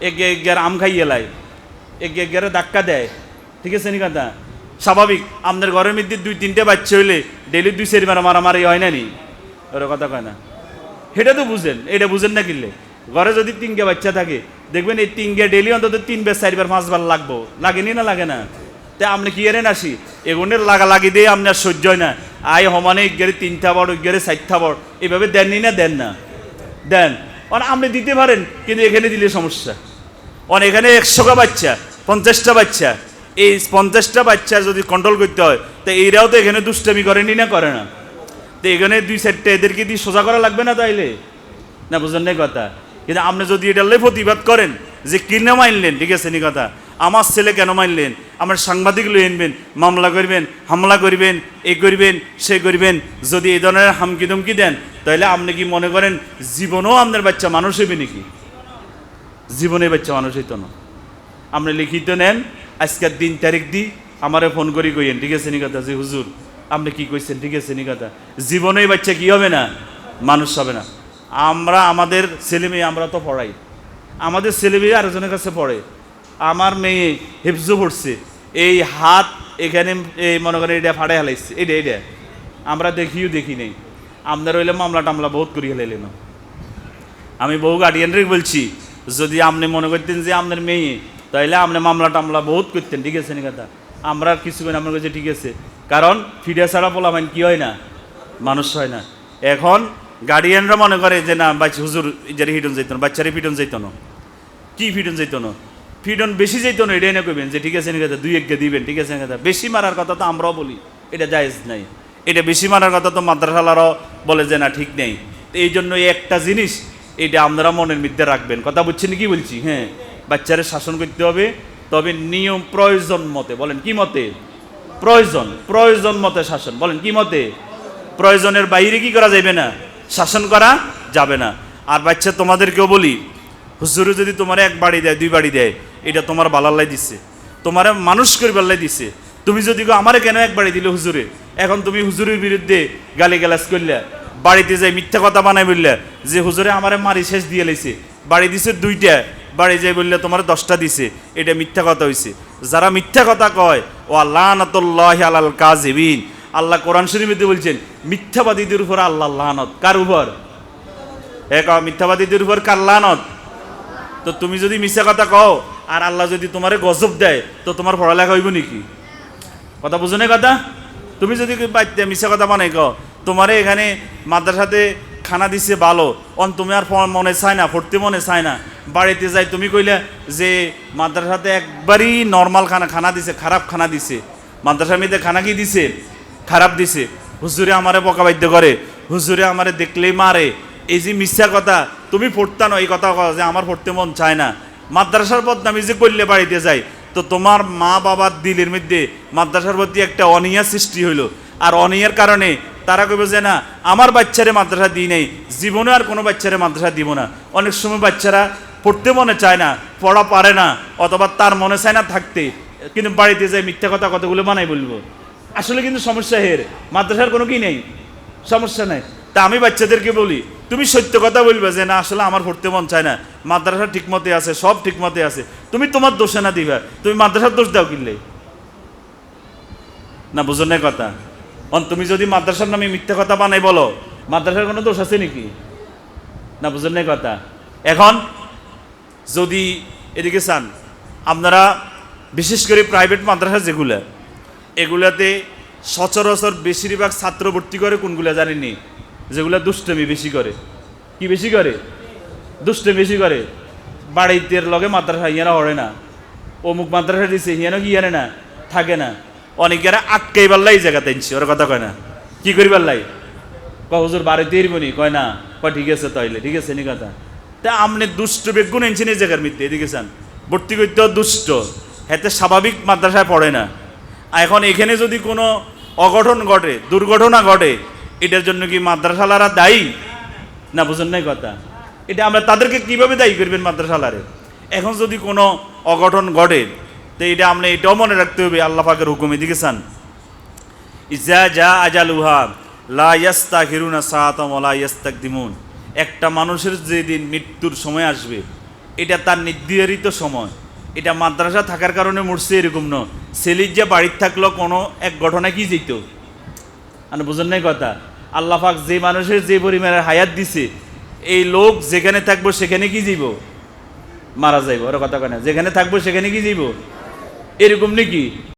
এগে এগের আম খাইয়ে লাই এগে এগের ধাক্কা দেয়। ঠিক আছে নি কথা? স্বাভাবিক, আমাদের ঘরের মধ্যে দুই, তিনটে বাচ্চা হইলে ডেলি দুই সেরি মারা মারামারি হয় না নি? ওর কথা কয় না। সেটা তো বুঝেন, এটা বুঝেন না কিনলে। ঘরে যদি তিনটে বাচ্চা থাকে, দেখবেন এই তিনগে ডেলি অন্তত তিনবার চারবার পাঁচবার লাগবো। লাগেনি না, লাগে না? তে আপনি কি এরেন আসি এগুনের লাগা লাগি দিয়ে আপনার সহ্য হয় না। আয়, সমানে ইগেরে তিনটা বড় ইগেরে চারটা বড়। এভাবে দেননি না, দেন না। দেন। মানে আপনি দিতে পারেন, কিন্তু এখানে দিলে সমস্যা। অন এখানে একশোটা বাচ্চা, পঞ্চাশটা বাচ্চা। এই পঞ্চাশটা বাচ্চা যদি কন্ট্রোল করতে হয়, তো এরাও তো এখানে দুষ্টামি করেনি না করে না? তো এখানে দুই চারটে এদেরকে দিয়ে সোজা করা লাগবে না তাইলে? না বুঝলেন কথা। কিন্তু আপনি যদি এটা প্রতিবাদ করেন, যে কিনে মাইনলেন ঠিক আছে নি কথা? আমার ছেলে কেন মানলেন? আমার সাংবাদিক লই আনবেন, মামলা করবেন, হামলা করবেন, এ করবেন, সে করবেন, যদি এই ধরনের হামকি ধমকি দেন তাহলে আপনি কি মনে করেন জীবনেও আপনার বাচ্চা মানুষ হবে নাকি? জীবনে বাচ্চা মানুষ হইতো না। আপনি লিখিত নেন, আজকের দিন তারিখ দি, আমারে ফোন করি কইয়েন, ঠিক আছে নি কথা? যে হুজুর, আপনি কি কইছেন? ঠিক আছে নি কথা? জীবনে বাচ্চা কি হবে না? মানুষ হবে না। আমরা, আমাদের ছেলেমেয়ে আমরা তো পড়াই। আমাদের ছেলেমেয়ে আরেকজনের কাছে পড়ে। আমার মেয়ে হেফজু পড়ছে। এই হাত এখানে, এই মনে করেন এটা ফাড়ে হালাইছে। এটা এটা আমরা দেখিও দেখি নেই। আপনার হইলে মামলা টামলা বহুত করি হেলাইলেন আমি বহু গার্ডিয়ানরে বলছি, যদি আপনি মনে করতেন যে আপনার মেয়ে, তাইলে আপনি মামলা টামলা বহুত করতেন, ঠিক আছে কথা? আমরা কিছু করে আমরা কাছে ঠিক আছে। কারণ ফিডে ছাড়া পোলামাইন কি হয় না? মানুষ হয় না। এখন গার্ডিয়ানরা মনে করে যে, না, বাচ্চা, হুজুর যারা হিটন যাইত না, বাচ্চারে ফিটন যাইত না। কি ফিটন যাইত না? ফিটন বেশি যাইত না, এটাই না কইবেন যে, ঠিক আছে কথা দুই একে দিবেন, ঠিক আছে কথা বেশি মারার কথা তো আমরাও বলি, এটা জায়েজ নাই। এটা বেশি মারার কথা তো মাদ্রাসালারও বলে যে, না, ঠিক নেই। তো এই জন্য একটা জিনিস, এটা আপনারা মনের মধ্যে রাখবেন। কথা বুঝছেন কি বলছি? হ্যাঁ বাচ্চারে শাসন করতে হবে, তবে নিয়ম প্রয়োজন মতে, বলেন কি মতে? প্রয়োজন প্রয়োজন মতে শাসন, বলেন কি মতে? প্রয়োজনের বাইরে কি করা যাবে না? শাসন করা যাবে না। আর বাচ্চা তোমাদেরকেও বলি হুজুরে যদি তোমার এক বাড়ি দেয়, দুই বাড়ি দেয় এটা তোমার বালাল্লাই দিচ্ছে তোমার মানুষ করিবাল্লাই দিচ্ছে তুমি যদি আমারে কেন এক বাড়ি দিলে হুজুরে? এখন তুমি হুজুরের বিরুদ্ধে গালি গালাজ করলে বাড়িতে যাই মিথ্যা কথা বানাই বললে, যে হুজুরে আমারে মারি শেষ দিয়ে লাইছে। বাড়ি দিছে দুইটা, বাড়ি যাই বললে তোমার দশটা দিছে। এটা মিথ্যা কথা হইছে। যারা মিথ্যা কথা কয়, ও আল্লাহ আলাল কাজিবিন আল্লাহ কোরআন শরীফে বলছেন, মিথ্যাবাদীদের উপর আল্লাহ লানত। কার উপর? এক মিথ্যাবাদীদের উপর কার লানত? তো তুমি যদি মিথ্যা কথা কও আর আল্লাহ যদি তোমারে গজব দেয়, তো তোমার পড়ালেখা হইব নাকি? কথা বুঝো না কথা? তুমি যদি বাচ্চা মিথ্যা কথা বানাই কও, তোমারে এখানে মাদ্রাসাতে খানা দিছে ভালো, অন তুমি আর মনে চায় না, পড়তে মনে চায় না। বাড়িতে যাই, তুমি কইলে যে মাদ্রাসাতে একবারই নর্মাল খানা খানা দিছে, খারাপ খানা দিছে। মাদ্রাসার মধ্যে খানা কি দিছে? খারাপ দিছে। হুজুরে আমারে বকাবাদ্য করে। হুজুরে আমারে দেখলেই মারে। এই যে মিথ্যা কথা, তুমি পড়তা না, এই কথা যে আমার পড়তে মন চায় না। মাদ্রাসার বদনামি যে করলে বাড়িতে যাই তো তোমার মা বাবার দিলের মধ্যে মাদ্রাসার প্রতি একটা অনিয়া সৃষ্টি হইল। আর অনিয়ার কারণে তারা কইবে যে না, আমার বাচ্চারে মাদ্রাসা দিই নাই, জীবনে আর কোনো বাচ্চারে মাদ্রাসা দিব না। অনেক সময় বাচ্চারা পড়তে মনে চায় না, পড়া পারে না, অথবা তার মনে চায় না থাকতে। কিন্তু বাড়িতে যাই মিথ্যা কথা কতগুলো বানাই বলব। আসলে কিন্তু সমস্যা হের, মাদ্রাসার কোনো কি নেই? সমস্যা নাই। তা আমি বাচ্চাদেরকে বলি, তুমি সত্য কথা বলবে যে না, আসলে আমার পড়তে মন চায় না। মাদ্রাসা ঠিক মতে আছে, সব ঠিক মতে আছে। তুমি তোমার দোষে না দিবা। তুমি মাদ্রাসার দোষ দাও কিনলে? না, বুঝো না কথা। অন, তুমি যদি মাদ্রাসার নামে মিথ্যা কথা বানাই বলো, মাদ্রাসার কোনো দোষ আছে নাকি? না বুঝেন না কথা। এখন, যদি এদিকে চান, আপনারা বিশেষ করে প্রাইভেট মাদ্রাসা যেগুলা, এগুলাতে সচরাচর বেশিরভাগ ছাত্র ভর্তি করে কোনগুলা জানেননি? যেগুলা দুষ্টমি বেশি করে। কি বেশি করে? দুষ্টমি বেশি করে। বাড়িতে লগে মাদ্রাসা ইয়ারা হরে না। অমুক মাদ্রাসা দিছে, হিয়ানো কি ইয়ানে না? থাকে না। অনেকেরা আটকাই পারলাই জায়গা তাইছি ওর কথা কয় না। কি করি পারলাই কয়, হুজুর, বাড়িতে এরবনি কয়, না। কয়, ঠিক আছে তাইলে, ঠিক আছে, নি কথা। তা আপনি দুষ্ট বেগুন এনছেন এই জায়গার মধ্যে, এদিকে চান ভর্তি করতে দুষ্ট। হেতে স্বাভাবিক মাদ্রাসায় পড়ে না। আর এখন এখানে যদি কোনো অঘটন ঘটে, দুর্ঘটনা ঘটে, এটার জন্য কি মাদ্রাসালারা দায়ী? না, বুঝেন নাই কথা। এটা আমরা তাদেরকে কীভাবে দায়ী করবেন মাদ্রাসালারে? এখন যদি কোনো অঘটন ঘটে, তো এটা আমরা এটাও মনে রাখতে হবে, আল্লাহ পাকের হুকুম এদিকে চান। ইজা যা আজালুহা লা ইয়াস্তা হিরুনা সাহাতম লা ইয়াস্তাক দিমুন একটা মানুষের যেদিন মৃত্যুর সময় আসবে, এটা তার নির্ধারিত সময়। এটা মাদ্রাসা থাকার কারণে মরছে এরকম ন সেলির যে বাড়ির থাকল, কোনো এক ঘটনা কি যেত? মানে বুঝেন নাই কথা? আল্লাহ পাক যে মানুষের যে পরিমাণের হায়াত দিছে এই লোক যেখানে থাকব সেখানে কি যাইব মারা যাইব। ওরা কথা কেন যেখানে থাকব সেখানে কি যাইব এরকম নাকি?